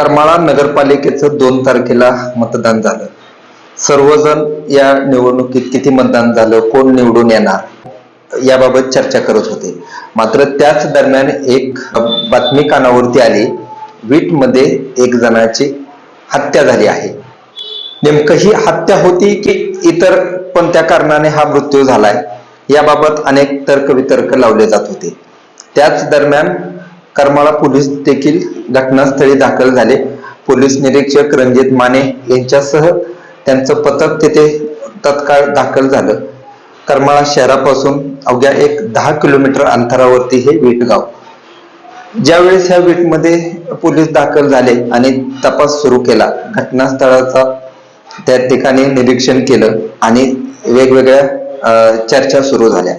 करमाळा नगरपालिकेचं दोन तारखेला मतदान झालं. सर्वजण या निवडणुकीत किती मतदान झालं कोण निवडून येणार याबाबत चर्चा करत होते. मात्र त्याच दरम्यान एक बातमी कानावरती आली वीटमध्ये एक जणाची हत्या झाली आहे. नेमकं ही हत्या होती की इतर कोणत्या कारणाने हा मृत्यू झालाय याबाबत अनेक तर्क वितर्क लावले जात होते. त्याच दरम्यान करमाळा पोलीस देखील घटनास्थळी दाखल झाले. पोलीस निरीक्षक रणजित माने यांच्यासह त्यांचं पथक तिथे तत्काळ दाखल झालं. करमाळा शहरापासून अवघ्या एक दहा किलोमीटर अंतरावरती हे वीटगाव. ज्यावेळेस ह्या वीटमध्ये पोलीस दाखल झाले आणि तपास सुरू केला घटनास्थळाचा त्या ठिकाणी निरीक्षण केलं आणि वेगवेगळ्या चर्चा सुरू झाल्या.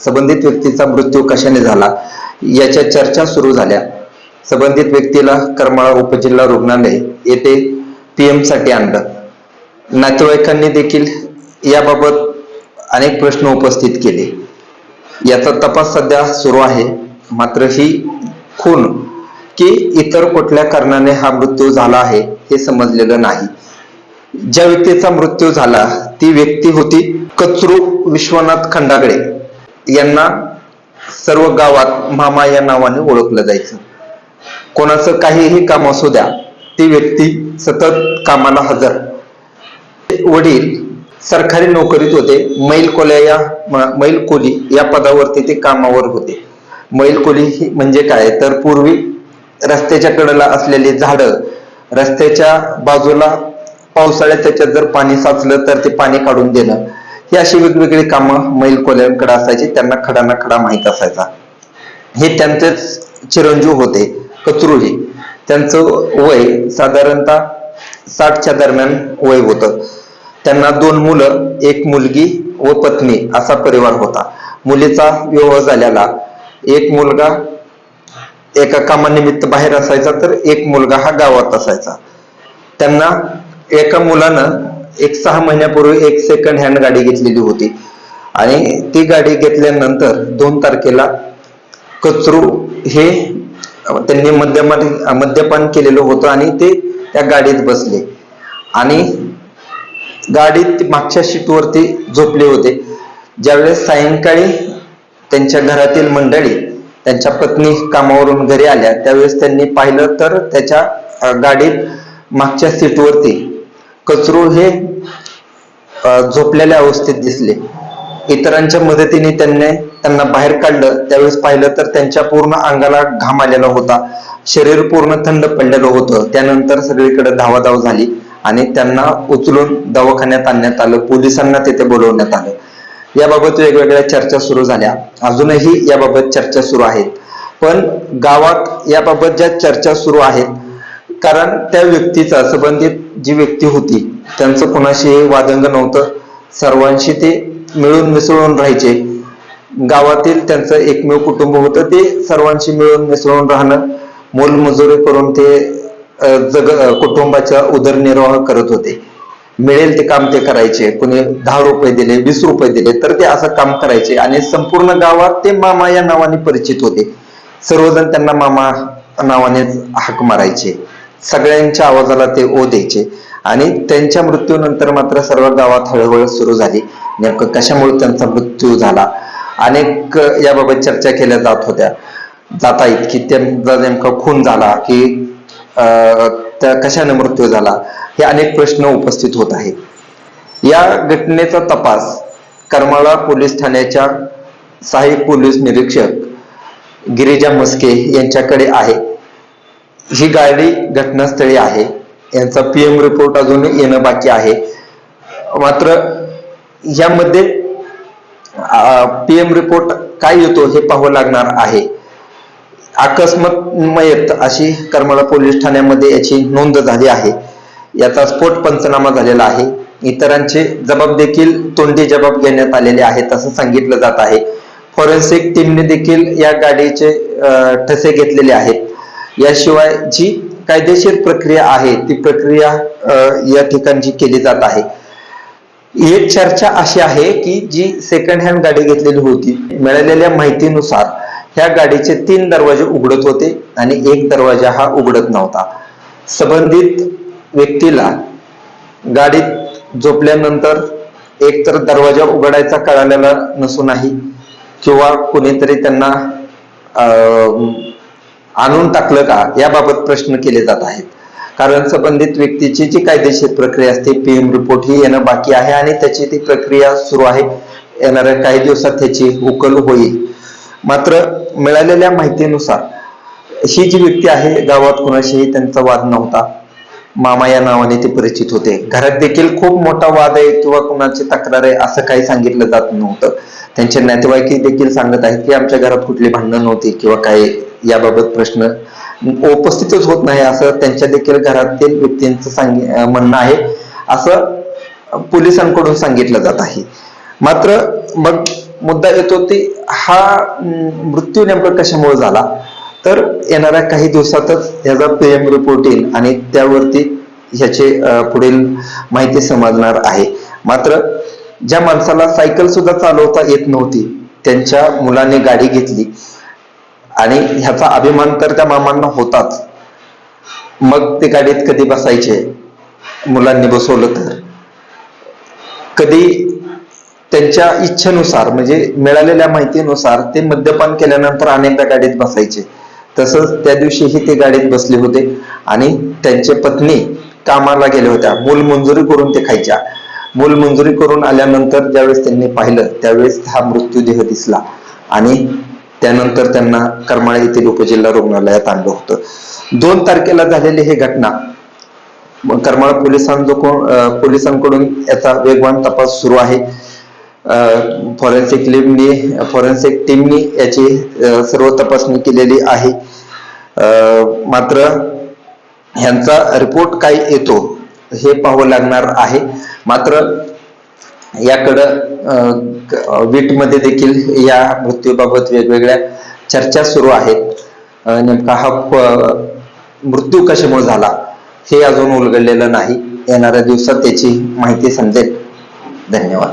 संबंधित व्यक्तीचा मृत्यू कशाने झाला? याच्या चर्चा सुरू झाल्या. संबंधित व्यक्तीला करमाळा उपजिल्हा रुग्णालय येथे पीएमसाठी आणलं. नातेवाईकांनी देखील याबाबत अनेक प्रश्न उपस्थित केले. याचा तपास सध्या सुरू आहे. मात्र ही खून की इतर कुठल्या कारणाने हा मृत्यू झाला आहे हे समजलेलं नाही. ज्या व्यक्तीचा मृत्यू झाला ती व्यक्ती होती कचरू विश्वनाथ खंडागळे. यांना सर्व गावात मामा या नावाने ओळखलं जायचं. कोणाचं काहीही काम असू द्या ती व्यक्ती सतत कामाला हजर. वडील सरकारी नोकरीत होते. मैल कोल्या या मैल कोली या पदावरती ते कामावर होते. मैल कोली ही म्हणजे काय? तर पूर्वी रस्त्याच्या कडेला असलेली झाडं रस्त्याच्या बाजूला पावसाळ्यात त्याच्यात जर पाणी साचलं तर ते पाणी काढून देणं. ही अशी वेगवेगळी कामं मैल कोल्यांकडे असायची त्यांना खडा ना खडा माहीत असायचा. हे त्यांचेच चिरंजीव होते कचरुही त्यांचं वय साधारणतः साठच्या दरम्यान वय होतं. त्यांना दोन मुलं एक मुलगी व पत्नी असा परिवार होता. मुलीचा विवाह झालेला एक मुलगा एका कामानिमित्त बाहेर असायचा तर एक मुलगा हा गावात असायचा. त्यांना एका मुलानं एक सहा महिन्यापूर्वी एक सेकंड हँड गाडी घेतलेली होती. आणि ती गाडी घेतल्यानंतर दोन तारखेला कचरू हे त्यांनी मद्यपान मद्यपान केलेलं होतं आणि ते त्या गाडीत बसले. आणि गाडीत मागच्या सीटवरती झोपले होते. ज्यावेळेस सायंकाळी त्यांच्या घरातील मंडळी त्यांच्या पत्नी कामावरून घरी आल्या त्यावेळेस त्यांनी पाहिलं तर त्याच्या गाडीत मागच्या सीटवरती कचरू हे झोपलेल्या अवस्थेत दिसले. इतरांच्या मदतीने त्यांनी त्यांना बाहेर काढलं. त्यावेळेस पाहिलं तर त्यांच्या पूर्ण अंगाला घाम आलेला होता. शरीर पूर्ण थंड पडलेलं होतं. त्यानंतर सगळीकडे धावाधाव झाली आणि त्यांना उचलून दवाखान्यात आणण्यात आलं. पोलिसांना तिथे बोलवण्यात आलं. याबाबत वेगवेगळ्या चर्चा सुरू झाल्या. अजूनही याबाबत चर्चा सुरू आहेत पण गावात याबाबत ज्या चर्चा सुरू आहेत कारण त्या व्यक्तीचा संबंधित जी व्यक्ती होती त्यांचं कोणाशी वादंग नव्हतं. सर्वांशी ते मिळून मिसळून राहायचे. गावातील त्यांचं एकमेव कुटुंब होतं ते सर्वांशी मिळून मिसळून राहणं. मोलमजुरी करून ते जग कुटुंबाच्या कुटुंबाचा उदरनिर्वाह करत होते. मिळेल ते काम ते करायचे. कोणी दहा रुपये दिले वीस रुपये दिले तर ते असं काम करायचे. आणि संपूर्ण गावात ते मामा या नावाने परिचित होते. सर्वजण त्यांना मामा नावानेच हाक मारायचे. सगळ्यांच्या आवाजाला ते ओ द्यायचे. आणि त्यांच्या मृत्यूनंतर मात्र सर्व गावात हळहळ सुरू झाली. नेमकं कशामुळे त्यांचा मृत्यू झाला? अनेक याबाबत चर्चा केल्या जात होत्या. जाता की त्यांचा नेमका खून झाला की त्या कशाने मृत्यू झाला? हे अनेक प्रश्न उपस्थित होत आहेत. या घटनेचा तपास करमाळा पोलीस ठाण्याच्या सहाय्यक पोलीस निरीक्षक गिरिजा मस्के यांच्याकडे आहे. ही गाडी घटनास्थळी आहे. यांचा पी एम रिपोर्ट अजून येणं बाकी आहे. मात्र यामध्ये पी एम रिपोर्ट काय येतो हे पाहावं लागणार आहे. अकस्मात मयत अशी करमाळा पोलीस ठाण्यामध्ये याची नोंद झाली आहे. याचा स्फोट पंचनामा झालेला आहे. इतरांचे जबाब देखील तोंडी जबाब घेण्यात आलेले आहेत असं सांगितलं जात आहे. फॉरेन्सिक टीमने देखील या गाडीचे ठसे घेतलेले आहेत. याशिवाय जी कायदेशीर प्रक्रिया आहे ती प्रक्रिया या ठिकाणची केली जात आहे. एक चर्चा अशी आहे की जी सेकंड हँड गाडी घेतलेली होती मिळालेल्या माहितीनुसार ह्या गाडीचे तीन दरवाजे उघडत होते आणि एक दरवाजा हा उघडत नव्हता. संबंधित व्यक्तीला गाडीत झोपल्यानंतर एकतर दरवाजा उघडायचा कळालेला नसूनही किंवा कुणीतरी त्यांना अं, आणून टाकलं का? याबाबत प्रश्न केले जात आहेत. कारण संबंधित व्यक्तीची जी कायदेशीर प्रक्रिया असते पीएम रिपोर्ट ही येणं बाकी आहे आणि त्याची ती प्रक्रिया सुरू आहे. येणाऱ्या काही दिवसात त्याची उकल होईल. मात्र मिळालेल्या माहितीनुसार ही जी व्यक्ती आहे गावात कोणाशीही त्यांचा वाद नव्हता. मामा या नावाने ते परिचित होते. घरात देखील खूप मोठा वाद आहे किंवा कुणाची तक्रार आहे असं काही सांगितलं जात नव्हतं. त्यांचे नातेवाईक देखील सांगत आहेत की आमच्या घरात कुठली भांडणं नव्हती किंवा काही याबाबत प्रश्न उपस्थितच होत नाही असं त्यांच्या देखील घरातील व्यक्तींचं सांग म्हणणं आहे. असं पोलिसांकडून सांगितलं जात आहे. मात्र मग मुद्दा येतो की हा मृत्यू नेमका कशामुळे झाला? तर येणाऱ्या काही दिवसातच याचा पीएम रिपोर्ट येईल आणि त्यावरती ह्याचे पुढील माहिती समजणार आहे. मात्र ज्या माणसाला सायकल सुद्धा चालवता येत नव्हती त्यांच्या मुलाने गाडी घेतली. आणि ह्याचा अभिमान तर त्या मामांना होताच. मग ते गाडीत कधी बसायचे? मुलांनी बसवलं तर. कधी त्यांच्या इच्छेनुसार म्हणजे मिळालेल्या माहितीनुसार ते मद्यपान केल्यानंतर अनेकदा गाडीत बसायचे. तसंच त्या दिवशीही ते गाडीत बसले होते आणि त्यांचे पत्नी कामाला गेल्या होत्या. मूल मंजुरी करून ते खायच्या. मूल मंजुरी करून आल्यानंतर ज्यावेळेस त्यांनी पाहिलं त्यावेळेस हा मृत्यूदेह दिसला. आणि त्यानंतर त्यांना करमाळा येथील उपजिल्हा रुग्णालयात आणलं होतं. दोन तारखेला झालेली ही घटना करमाळा पोलिसांकडून पोलिसांकडून याचा वेगवान तपास सुरू आहे. फॉरेन्सिक टीमने फॉरेन्सिक टीमनी याची सर्व तपासणी केलेली आहे. मात्र ह्यांचा रिपोर्ट काय येतो हे पाहावं लागणार आहे. मात्र याकडं वीटमध्ये देखील या मृत्यूबाबत वेगवेगळ्या चर्चा सुरू आहेत. नेमका हा मृत्यू कशामुळे झाला हे अजून उलगडलेलं नाही. येणाऱ्या दिवसात त्याची माहिती समजेल. धन्यवाद.